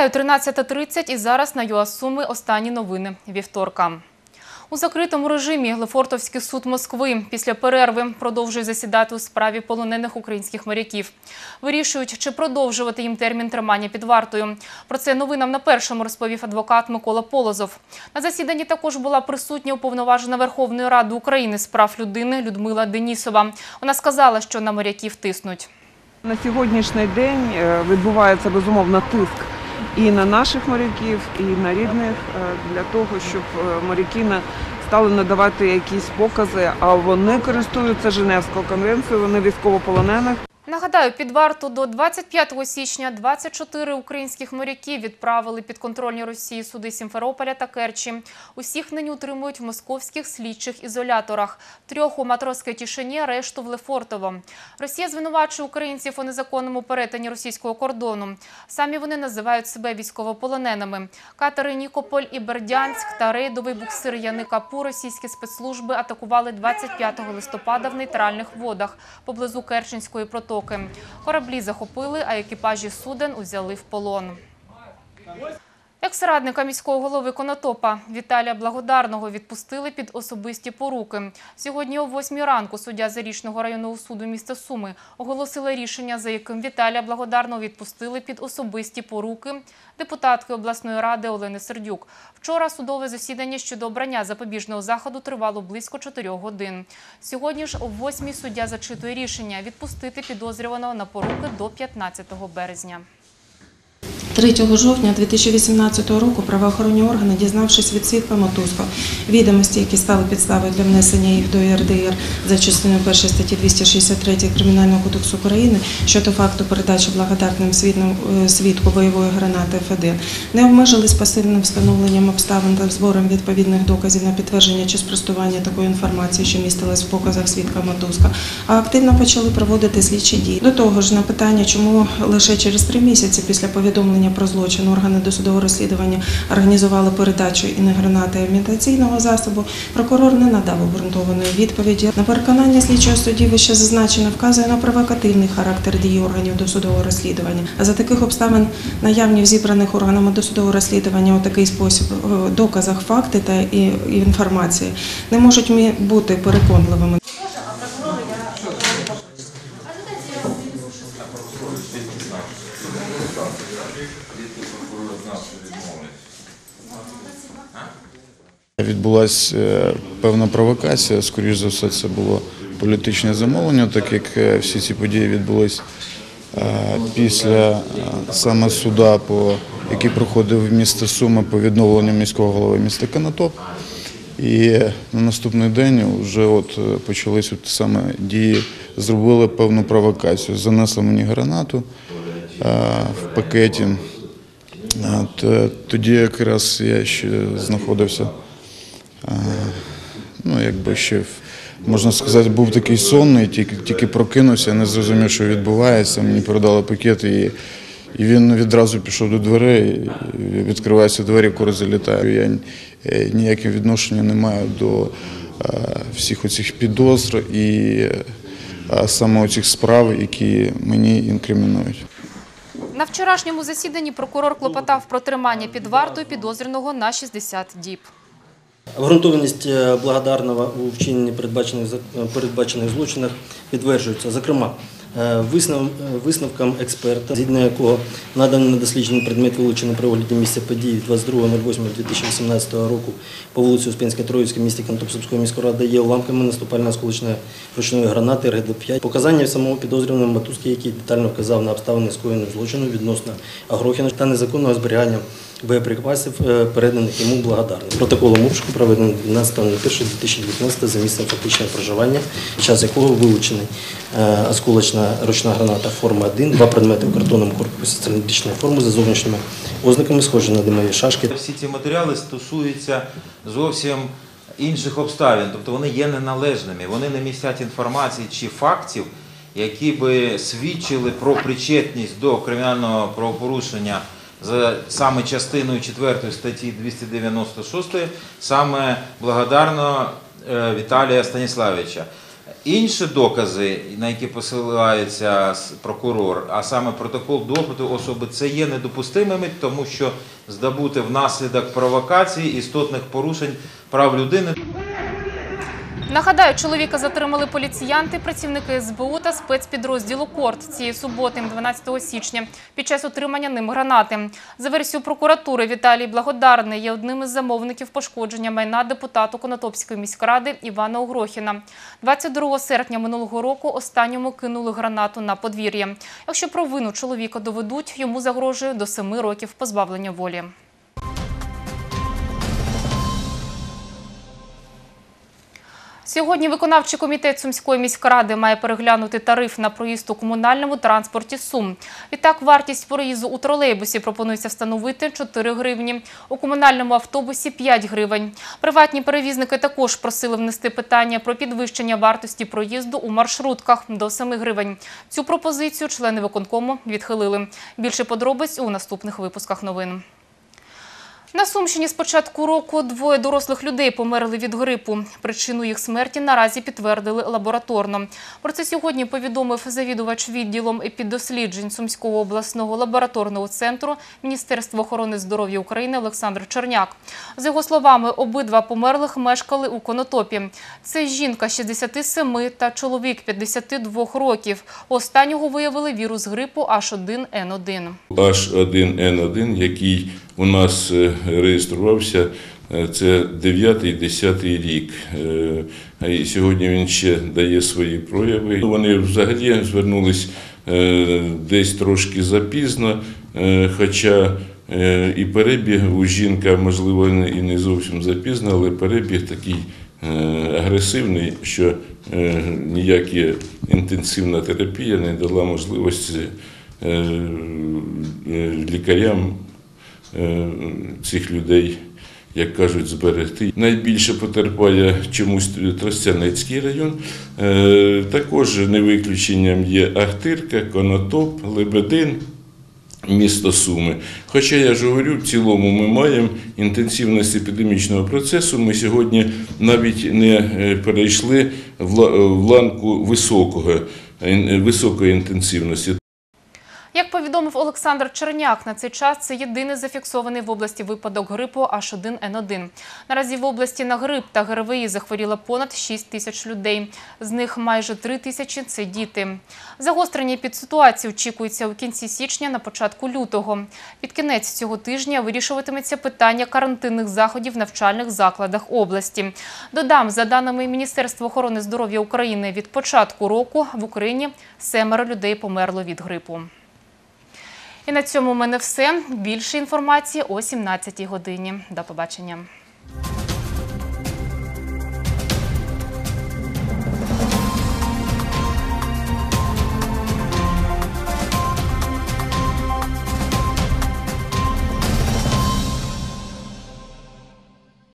Вітаю 13.30 і зараз на ЮА Суми останні новини вівторка. У закритому режимі Лефортовський суд Москви після перерви продовжує засідати у справі полонених українських моряків. Вирішують, чи продовжувати їм термін тримання під вартою. Про це новинам на першому розповів адвокат Микола Полозов. На засіданні також була присутня уповноважена Верховної Ради України з прав людини Людмила Денісова. Вона сказала, що на моряків тиснуть. На сьогоднішній день е, відбувається безумовно тиск і на наших моряків, і на рідних е, для того, щоб е, моряки стали надавати якісь покази, а вони користуються Женевською конвенцією, вони військовополонених. Нагадаю, під варту до 25 січня 24 українських моряків відправили під контрольні Росії суди Сімферополя та Керчі. Усіх нині утримують в московських слідчих ізоляторах. Трьох у матросській тишині, решту в Лефортово. Росія звинувачує українців у незаконному перетині російського кордону. Самі вони називають себе військовополоненими. Катери Нікополь і Бердянськ та рейдовий буксир Яни Капу російські спецслужби атакували 25 листопада в нейтральних водах поблизу Керченської протоки. Кораблі захопили, а екіпажі суден узяли в полон. Екс-радника міського голови Конотопа Віталія Благодарного відпустили під особисті поруки. Сьогодні о 8 ранку суддя Зарічного районного суду міста Суми оголосила рішення, за яким Віталія Благодарного відпустили під особисті поруки депутатки обласної ради Олени Сердюк. Вчора судове засідання щодо обрання запобіжного заходу тривало близько 4 годин. Сьогодні ж о 8 суддя зачитує рішення відпустити підозрюваного на поруки до 15 березня. 3 жовтня 2018 року правоохоронні органи, дізнавшись від свідка Мотузко відомості, які стали підставою для внесення їх до ЄРДР за частиною 1 статті 263 Кримінального кодексу України щодо факту передачі благодатним е, свідку бойової гранати Ф1, не обмежились пасивним встановленням обставин та збором відповідних доказів на підтвердження чи спростування такої інформації, що містилась в показах свідка Мотузка, а активно почали проводити слідчі дії. До того ж, на питання, чому лише через три місяці після повідомлення про злочин органи досудового розслідування організували передачу і не гранати а засобу, прокурор не надав обґрунтованої відповіді. На переконання слідчого судді вище зазначено вказує на провокативний характер дії органів досудового розслідування. А за таких обставин наявні в зібраних органами досудового розслідування у такий спосіб е, доказах факти та інформації не можуть бути переконливими. Відбулася е, певна провокація. Скоріш за все, це було політичне замовлення, так як е, всі ці події відбулись е, після саме суда, по який проходив місто Суми по відновленню міського голови міста Канатоп. І на наступний день вже от почались от саме дії, зробили певну провокацію. Занесли мені гранату в пакеті. Тоді якраз я ще знаходився, ну якби ще можна сказати, був такий сонний, тільки, тільки прокинувся, не зрозумів, що відбувається. Мені передали пакет і, і він відразу пішов до дверей, відкриваються двері, кури залітає. Я е, ніякого відношення не маю до е, всіх оцих підозр і е, саме оцих справ, які мені інкримінують. На вчорашньому засіданні прокурор клопотав про тримання під вартою підозрюваного на 60 діб. Обґрунтованість е, благодарного у вчиненні передбачених е, передбачених злочинах підтверджується, зокрема, е, е, висновком експерта, згідно якого наданий на досліджений предмет вилучений при огляді місця події 22.08.2018 року по вулиці Успенська Троїцька в місті Кантопсовської міської ради є уламками наступальної осколочної ручної гранати РГД-5. Показання самого підозрюваного Матузки, який детально вказав на обставини скоєного злочину відносно Агрохіна та незаконного зберігання боєприпасів, е, переданих йому благодарним. Протоколом обшуку проведено 12.01.2019 за місцем фактичного проживання, час якого вилучений е, осколочна ручна граната форми 1, два предмети у картонному корпусі циліндричної форми за зовнішніми ознаками, схожі на димові шашки. Всі ці матеріали стосуються зовсім інших обставин, тобто вони є неналежними, вони не містять інформації чи фактів, які би свідчили про причетність до кримінального правопорушення за саме частиною 4 статті 296, саме благодарного е, Віталія Станіславовича. Інші докази, на які посилається прокурор, а саме протокол допиту особи, це є недопустимими, тому що здобути внаслідок провокації істотних порушень прав людини. Нагадаю, чоловіка затримали поліціянти, працівники СБУ та спецпідрозділу КОРТ цієї суботи, 12 січня, під час отримання ним гранати. За версією прокуратури, Віталій Благодарний є одним із замовників пошкодження майна депутату Конотопської міськради Івана Огрохіна. 22 серпня минулого року останньому кинули гранату на подвір'я. Якщо провину чоловіка доведуть, йому загрожує до 7 років позбавлення волі. Сьогодні виконавчий комітет Сумської міськради має переглянути тариф на проїзд у комунальному транспорті Сум. Відтак, вартість проїзду у тролейбусі пропонується встановити 4 гривні, у комунальному автобусі 5 гривень. Приватні перевізники також просили внести питання про підвищення вартості проїзду у маршрутках до 7 гривень. Цю пропозицію члени виконкому відхилили. Більше подробиць у наступних випусках новин. На Сумщині з початку року двоє дорослих людей померли від грипу. Причину їх смерті наразі підтвердили лабораторно. Про це сьогодні повідомив завідувач відділом епідосліджень Сумського обласного лабораторного центру Міністерства охорони здоров'я України Олександр Черняк. За його словами, обидва померлих мешкали у Конотопі. Це жінка 67 та чоловік 52 років. Останнього виявили вірус грипу H1N1. H1N1, який у нас е, реєструвався, е, це 9-10 рік. Е, І сьогодні він ще дає свої прояви. Вони взагалі звернулись десь трошки запізно, хоча і перебіг у жінка, можливо, і не зовсім запізно, але перебіг такий агресивний, що ніяка інтенсивна терапія не дала можливості лікарям цих людей, як кажуть, зберегти. Найбільше потерпає чомусь Тростянецький район. Е, Також не виключенням є Ахтирка, Конотоп, Лебедин. Місто Суми. Хоча я ж говорю, в цілому ми маємо інтенсивність епідемічного процесу. Ми сьогодні навіть не е, перейшли в ланку високого, е, високої інтенсивності. Як повідомив Олександр Черняк, на цей час це єдиний зафіксований в області випадок грипу H1N1. Наразі в області на грип та ГРВІ захворіло понад 6 тисяч людей. З них майже 3 тисячі – це діти. Загострення під ситуації очікується у кінці січня, на початку лютого. Під кінець цього тижня вирішуватиметься питання карантинних заходів в навчальних закладах області. Додам, за даними Міністерства охорони здоров'я України, від початку року в Україні семеро людей померло від грипу. І на цьому в мене все. Більше інформації о 17 годині. До побачення.